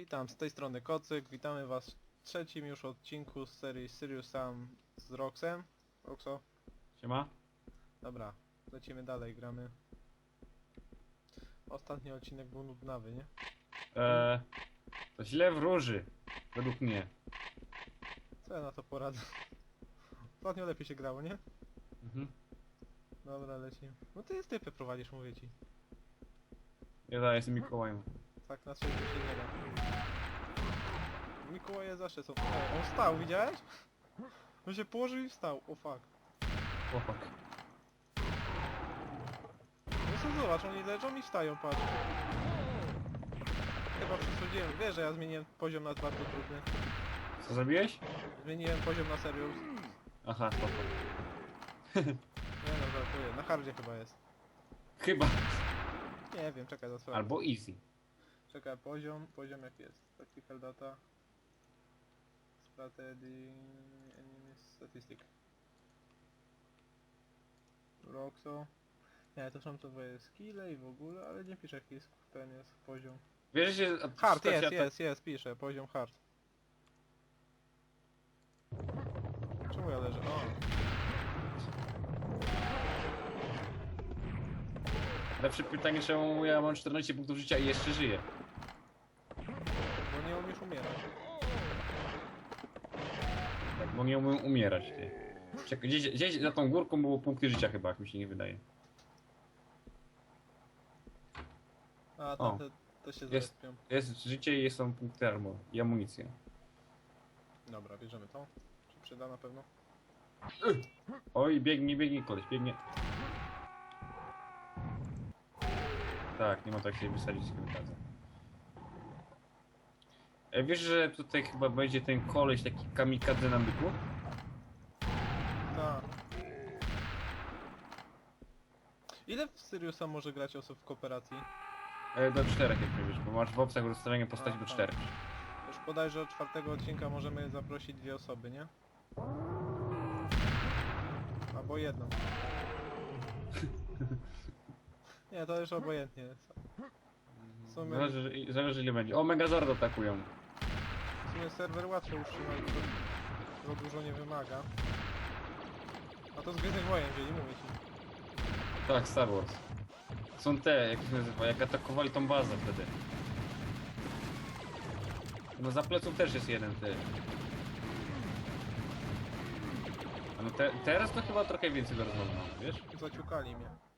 Witam, z tej strony Kocyk, witamy was w trzecim już odcinku z serii Sirius Sam z Roxem. Roxo? Siema? Dobra, lecimy dalej, gramy. Ostatni odcinek był nudnawy, nie? Eee, to źle wróży. Według mnie. Co ja na to poradzę? Ostatnio lepiej się grało, nie? Mhm. Dobra, lecimy. No ty typy prowadzisz, mówię ci. Ja jestem Mikołajem. Tak na trzecie się nie da. Mikołaje zawsze są... O, on wstał, widziałeś? On się położył i wstał, o fuck. Chłopak. No co zobacz, oni leżą i wstają, patrz. Chyba przesądziłem, wiesz, że ja zmieniłem poziom na bardzo trudny. Co zrobiłeś? Zmieniłem poziom na serius. Aha, spoko. Nie no, żartuję, na hardzie chyba jest. Chyba. Nie wiem, czekaj, zasłonię. Albo easy. Czekaj, poziom, poziom jak jest? Tactical data. Splatted enemy statistic. Roxo. Nie, to są to twoje skille i w ogóle, ale nie pisze jaki jest ten jest poziom. Wiesz, że... Hard, jest, to- jest, jest, pisze, poziom hard. Czemu ja leżę? O, Lepsze pytanie, czemu ja mam 14 punktów życia i jeszcze żyję. bo nie umiesz umierać. Tak, bo nie umiem umierać, ty. Czekaj, gdzieś, gdzieś za tą górką było punkty życia chyba, jak mi się nie wydaje. A, O. tam te, to się Jest. zrespią. Jest życie i są punkty armor i amunicja. Dobra, bierzemy to. Się przyda na pewno. Oj, biegnie, biegnie koleś, biegnie. Tak, nie ma tak się wysadzić z kamikadze. E, Wiesz, że tutaj chyba będzie ten koleś taki kamikadze na byku? Tak. Ile w Siriusa może grać osób w kooperacji? E, do czterech jak wiesz, bo masz w opcjach rozstawienia postaci do Aha. czterech. Już bodajże od czwartego odcinka możemy zaprosić dwie osoby, nie? Albo jedną. Nie, to już obojętnie. W sumie, Zależy, zależy ile będzie. O, Megazord atakują. Sumie serwer łatwo utrzymać, bo dużo nie wymaga. A to z Gwiezdnych Wojen wzięli, mówię ci. Tak, Star Wars. Są te, jak się nazywa, jak atakowali tą bazę wtedy. No za pleców też jest jeden ty. A no te, teraz to chyba trochę więcej mamy, wiesz? Zaciukali mnie.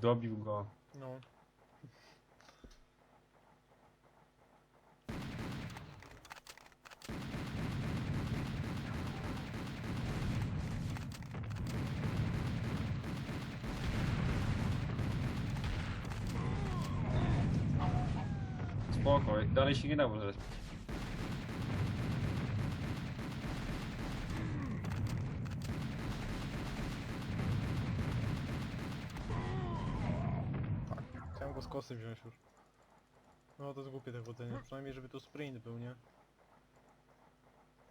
Dobił go. No. Spoko, dalej się nie dało. Kosy wziąć już. No to jest głupie te chodzenie, przynajmniej żeby tu sprint był, nie?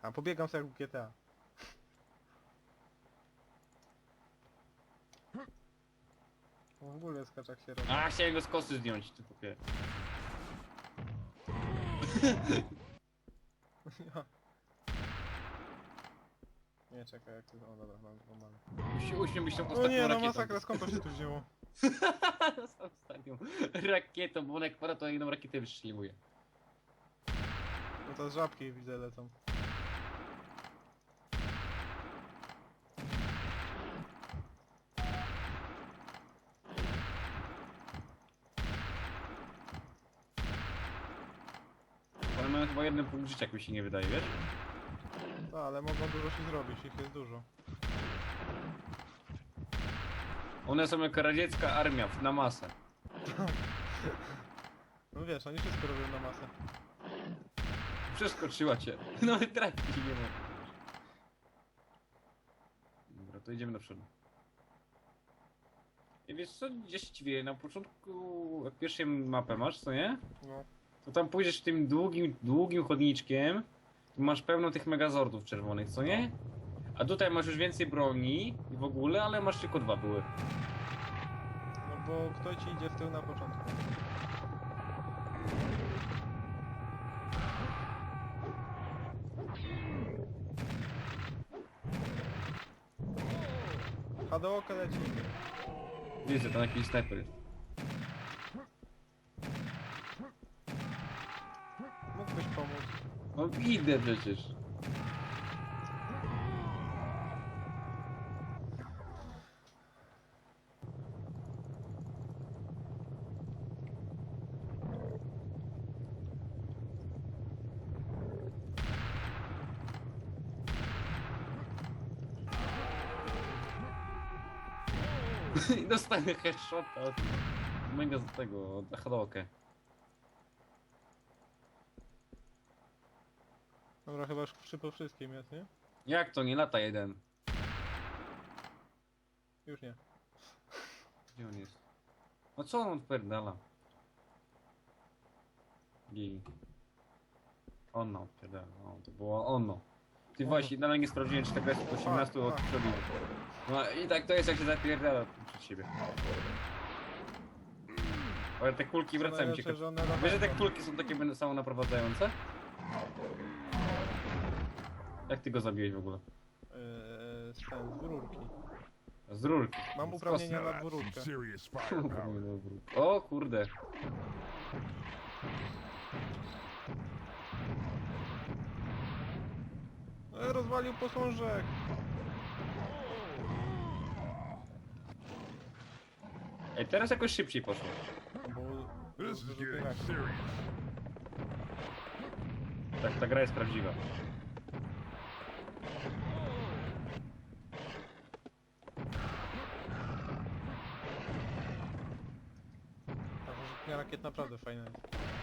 A pobiegam sobie jak w GTA. W ogóle skaczak się robi. A, chciałem go z kosy zdjąć, ty popie. Ja. Nie, czekaj, jak to... O dobra, mam, mam, mam. Musi uśmieć tą O ostatnią nie, no rakietą. masakra, skąd to się tu wzięło? Z ostatnią rakietą, bo on jak pada to jedną rakietę wystrzeliwuje. No to żabki widzę lecą. Ale mają chyba jeden punkt życia, jak mi się nie wydaje, wiesz? No, ale mogą dużo się zrobić, ich jest dużo. One są jak radziecka armia na masę. No wiesz, oni wszystko robią na masę. Przeskoczyła cię. No i tracić nie ma. Dobra, to idziemy do przodu. I wiesz co, gdzieś dziwię, na początku, jak pierwszą mapę masz, co nie? No. to tam pójdziesz tym długim, długim chodniczkiem, tu masz pełno tych megazordów czerwonych, co nie? A tutaj masz już więcej broni i w ogóle, ale masz tylko dwa były. No bo kto ci idzie w tył na początku? Hadołka leci. Widzę, tam jakiś snajper jest. Mógłbyś pomóc. No idę przecież. I dostanę headshota od mega z tego, od Hadokę. Dobra, chyba przy po wszystkim jest, nie? Jak to nie lata jeden? Już nie. Gdzie on jest? No co on odpierdala? Gigi. Ono odpierdala, no to było ono. Ty właśnie, dalej nie sprawdziłem czy tak jest od 18 od przodu. No i tak to jest jak się zapierdala przed siebie. Ale te kulki wracają najlepsze, ciekawe. że one Wiesz, że te latają. kulki są takie będą samonaprowadzające? Jak ty go zabiłeś w ogóle? Yy, z ten, z rurki. Z rurki. Mam Now na that's some dwururkę. serious firepower. O kurde. E, rozwalił posążek. Ej, teraz jakoś szybciej poszło. Bo... This is wyrzuty getting rakiet. serious. Tak, ta gra jest prawdziwa. Ta wyrzutnia rakiet naprawdę fajna jest.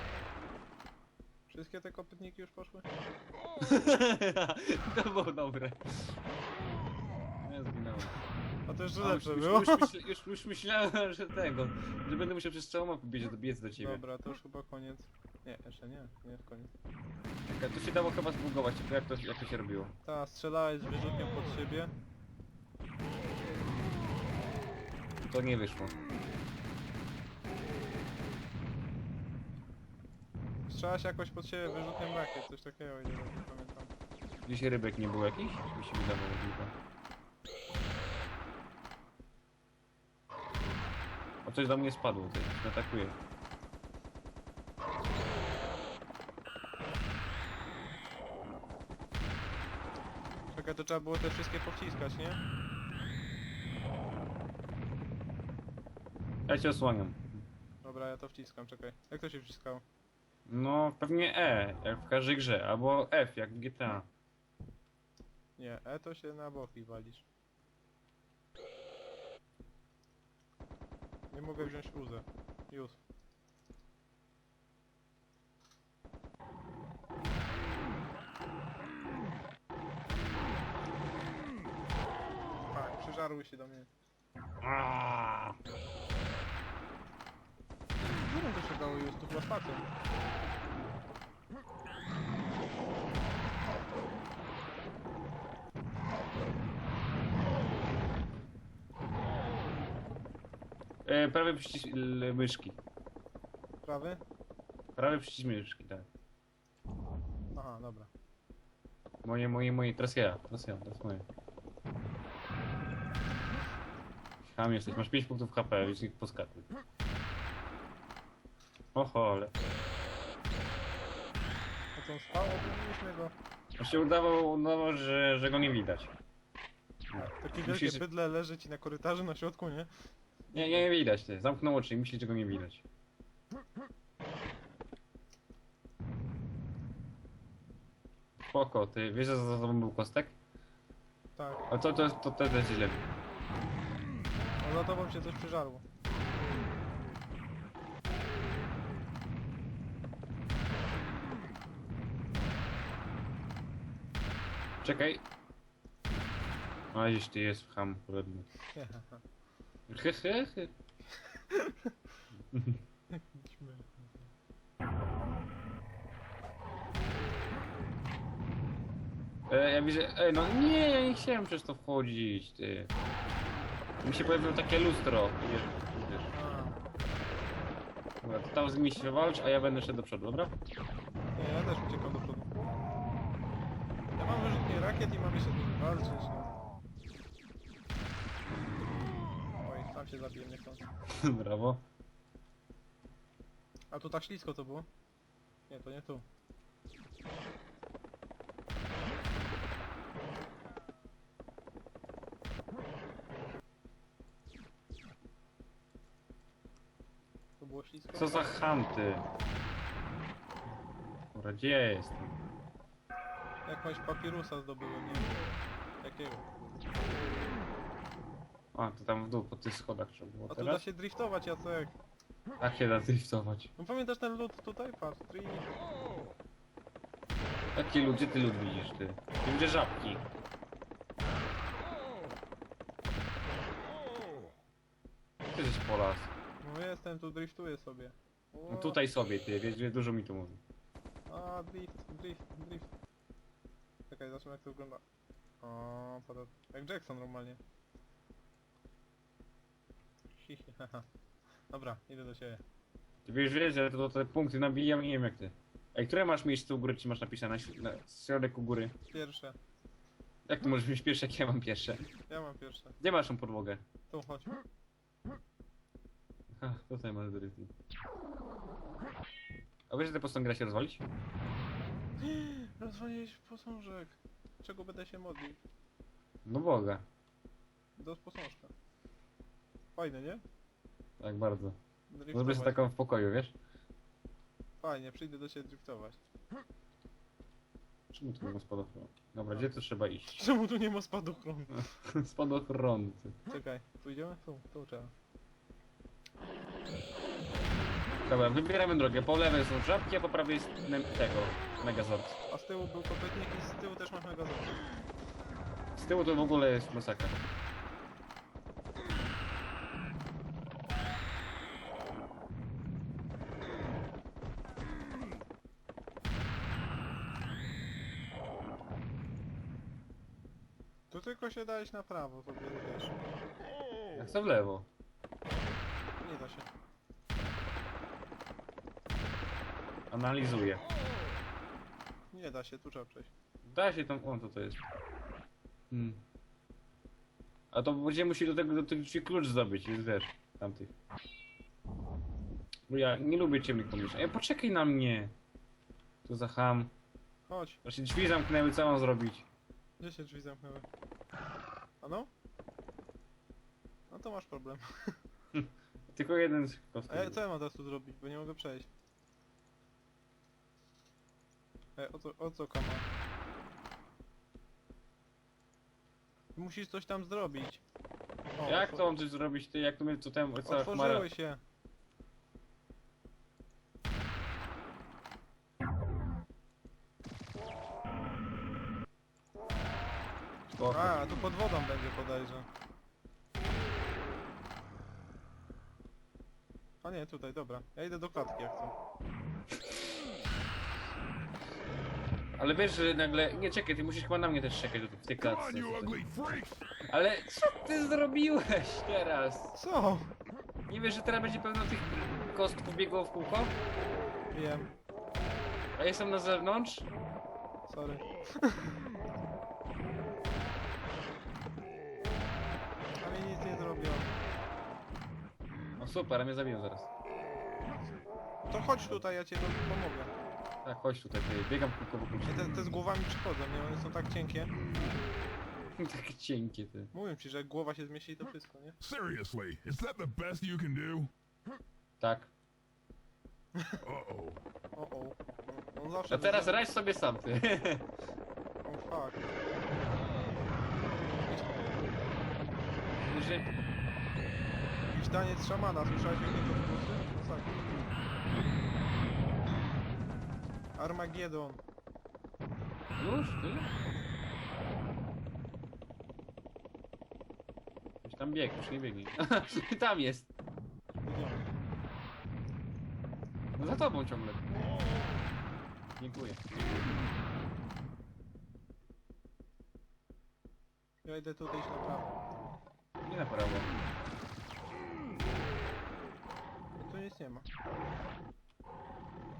Wszystkie te kopytniki już poszły? to było dobre. Ja zginąłem. A to jeszcze A, już, lepsze już, było. już, myśl, już, już myślałem, że tego, że będę musiał przez całą mapę biec, biec do ciebie. Dobra, to już chyba koniec. Nie, jeszcze nie, nie koniec. Czekaj, tu się dało chyba zbugować, tylko jak to, jak to się robiło? Ta, strzelałeś z wyrzutnią pod siebie. To nie wyszło. Strzelałaś jakoś pod siebie wyrzutnią rakiet, coś takiego, ile dobrze pamiętam. Gdzieś rybek nie był jakiś? Czy mi się wydawało tylko? O coś do mnie spadło, mnie atakuje. Czekaj, to trzeba było te wszystkie powciskać, nie? Ja cię osłaniam. Dobra, ja to wciskam, czekaj. Jak to się wciskało? No, pewnie E, jak w każdej grze, albo F, jak w GTA. Nie, E to się na boki walisz. Nie mogę wziąć uzę. Już. Tak, przyżarły się do mnie. Aaaa! Górą to się dało już, tu chyba spacją. E, prawy przycisk l- myszki. Prawy? Prawy przycisk myszki, tak. Aha, dobra. Moje, moje, moje, teraz ja, teraz ja, teraz moje. Tam jesteś, masz 5 punktów HP, więc ich poskakuj. O chole. A co on spał? Obudziliśmy go. On się udawał, udawał że, że go nie widać. Takie Musisz- wielkie bydle leży ci na korytarzu na środku, nie? Nie, nie, nie widać, ty. Zamknął oczy i myśli, że go nie widać. Spoko, ty wiesz, że za tobą był kostek? Tak. A to, to, to, to jest źle. A za tobą się coś przyżarło. Czekaj. A gdzieś ty jest w ham, podobny. E, ja widzę, ej no nie, ja nie chciałem przez to wchodzić, ty. Mi się pojawiło takie lustro, wiesz, wiesz. Dobra, to tam z nimi się walcz, a ja będę szedł do przodu, dobra? Nie, ja też uciekam do przodu. Ja mam wyrzutnie rakiet i mam jeszcze z nimi walczyć. No. Oj, sam się zabiję, nie chcąc. Brawo. A tu tak ślisko to było? Nie, to nie tu. To było ślisko? Co za hanty? Dobra, gdzie ja jestem? Jakąś papirusa zdobyłem, nie wiem. Jakiego? A, to tam w dół, po tych schodach trzeba było A tu da teraz? się driftować, Jacek. Tak się da driftować. No pamiętasz ten lód tutaj? Patrz, tri... Jaki lud, gdzie ty lud widzisz, ty? Widzę żabki. Ty jesteś Polas. No jestem, tu driftuję sobie. O, No tutaj sobie, ty, wiesz, wie- dużo mi tu mówi. A, drift, drift, drift. Czekaj, zobaczymy jak to wygląda. O, pada... Jak Jackson normalnie. Dobra, idę do ciebie. Ty wiesz, wiesz, że to te punkty nabijam i nie wiem jak ty. Ej, które masz miejsce u góry, czy masz napisane? Na, śr- na środek u góry. Pierwsze. Jak to możesz mieć pierwsze, jak ja mam pierwsze? Ja mam pierwsze. Gdzie masz tą podłogę? Tu chodź. Ha, tutaj masz drifty. A wiesz, że te postągi da się rozwalić? Rozwaliłeś posążek. Czego będę się modlił? No Boga. Do posążka. Fajne, nie? Tak bardzo. Zrobię Driftować. sobie taką w pokoju, wiesz? Fajnie, przyjdę do ciebie driftować. Czemu tu nie ma spadochronu? Dobra, gdzie tu trzeba iść? Czemu tu nie ma spadochronu? Spadochronu. ty. Czekaj, tu idziemy? Tu, tu trzeba. Dobra, wybieramy drogę. Po lewej są żabki, a po prawej jest tego, Megazord. A z tyłu był kopytnik i z tyłu też masz megazon. Z tyłu to w ogóle jest masakra. Tu tylko się da iść na prawo, sobie wiesz. Jak to w lewo? Nie da się. Analizuję. Nie da się, tu trzeba przejść. Da się tam... O, to to jest. Hmm. A to będziemy musieli do tego, do tych drzwi klucz zdobyć, więc wiesz, tamtych. Bo ja nie lubię ciemnych pomieszczeń. Ej, poczekaj na mnie! Tu za ham. Chodź, Właśnie drzwi zamknęły, co mam zrobić? Gdzie się drzwi zamknęły? A no? No to masz problem. Tylko jeden z A ja, co ja mam teraz tu zrobić, bo nie mogę przejść? Ej, o co, o co kama? Musisz coś tam zrobić. O, Jak to mam coś zrobić, ty? Jak to mnie to tam cała chmara... Otworzyły się. Pod wodą będzie podejrzę. A nie, tutaj, dobra. Ja idę do klatki jak co. Ale wiesz, że nagle... Nie, czekaj, ty musisz chyba na mnie też czekać w tej klatce. Ale co ty zrobiłeś teraz? Co? Nie wiesz, że teraz będzie pełno tych kostków biegło w kółko? Wiem, A jestem na zewnątrz? sorry. Ale nic nie zrobią. No super, a mnie zabiją zaraz. To chodź tutaj, ja cię pomogę. Tak, chodź tutaj, ty. biegam kółko wokół Ja ciebie. te, te z głowami przychodzą, nie? One są tak cienkie. Takie cienkie, ty. Mówię ci, że jak głowa się zmieści, to wszystko, nie? Seriously, is that the best you can do? Tak. Uh-oh. O, o. On zawsze... A teraz radź sobie sam, ty. O, fuck. Że- taniec szamana, słyszałeś jak niego głosy? Masakra. Armageddon. Już? Tyle? Już tam bieg, już nie biegnie. tam jest. No za tobą ciągle. Dziękuję. Ja idę tutaj iść na prawo. Nie na prawo. Tu nic nie ma.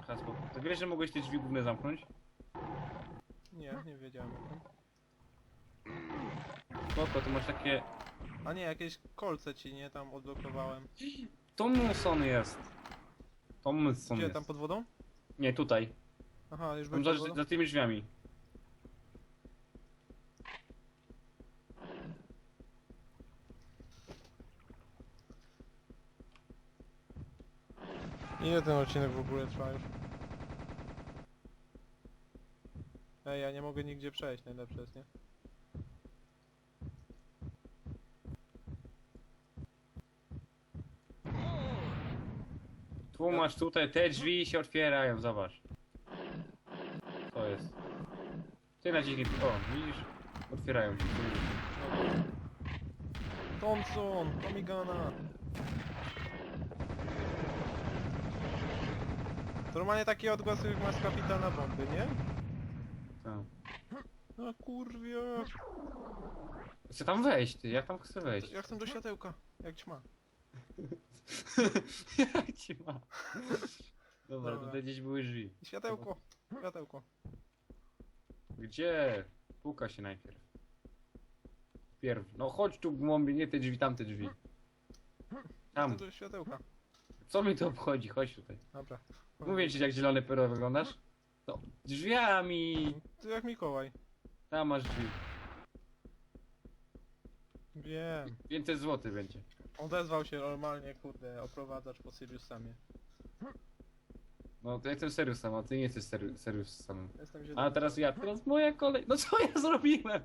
Aha, spoko. To wiesz, że mogłeś te drzwi główne zamknąć? Nie, nie wiedziałem o tym. Spoko, to masz takie... A nie, jakieś kolce ci nie tam odblokowałem. Thomson jest. Thomson Gdzie, jest. tam pod wodą? Nie, tutaj. Aha, już Tam za, pod wodą? za tymi drzwiami. Ile ten odcinek w ogóle trwa już? Ej, ja nie mogę nigdzie przejść, najlepsze jest, nie? Tu masz tutaj, te drzwi się otwierają, zobacz. To jest. Ty naciśnij, o, widzisz? Otwierają się. Thompson, Tomigana. Normalnie taki odgłos jak ma z kapitana bomby, nie? Tak. No kurwia. Chcę tam wejść, ty, jak tam chcę wejść? Ja chcę do światełka, jak ćma. Jak ci ma? Dobra, Dobra. tutaj gdzieś były drzwi. Światełko, światełko. Gdzie? Puka się najpierw. Pierw. No chodź tu głąbie, nie te drzwi, tamte drzwi. Tam. Chcę do światełka. Co mi to obchodzi? Chodź tutaj. Dobra. Mówię ci jak zielony perro wyglądasz? To drzwiami. Ty jak Mikołaj. Tam masz drzwi. Wiem. 500 zł będzie. Odezwał się normalnie, kurde, oprowadzacz po Sirius samie. No to ja jestem serius sam, a ty nie jesteś. Jestem A teraz ja, teraz moja kolej. No co ja zrobiłem?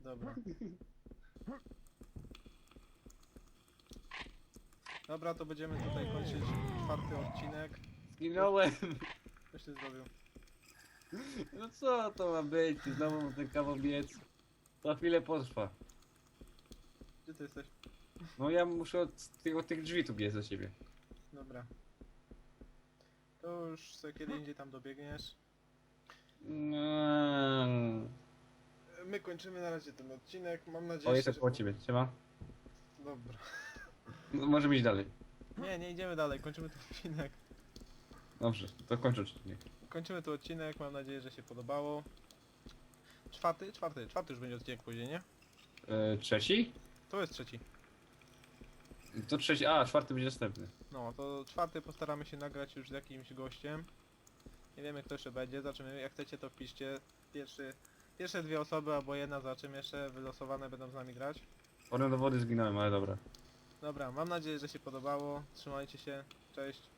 Dobra. Dobra, to będziemy tutaj kończyć czwarty odcinek. Zginąłem. Co się zrobił? No co to ma być? Znowu mam ten kawał biec. To chwilę potrwa. Gdzie ty jesteś? No ja muszę od tych, od tych drzwi tu biec do ciebie. Dobra. To już sobie kiedy indziej tam dobiegniesz. No. My kończymy na razie ten odcinek. Mam nadzieję, O, jestem że... po ciebie, trzyma. Dobra. No, możemy iść dalej. Nie, nie idziemy dalej. Kończymy ten odcinek. Dobrze, to kończę odcinek. Kończymy ten odcinek. Mam nadzieję, że się podobało. Czwarty? Czwarty. Czwarty już będzie odcinek później, nie? E, trzeci? To jest trzeci. To trzeci, a czwarty będzie następny. No, to czwarty postaramy się nagrać już z jakimś gościem. Nie wiemy kto jeszcze będzie, zobaczymy. Jak chcecie to wpiszcie. Pierwszy, pierwsze dwie osoby albo jedna, zobaczymy jeszcze. Wylosowane będą z nami grać. Potem do wody zginąłem, ale dobra. Dobra, mam nadzieję, że się podobało. Trzymajcie się. Cześć.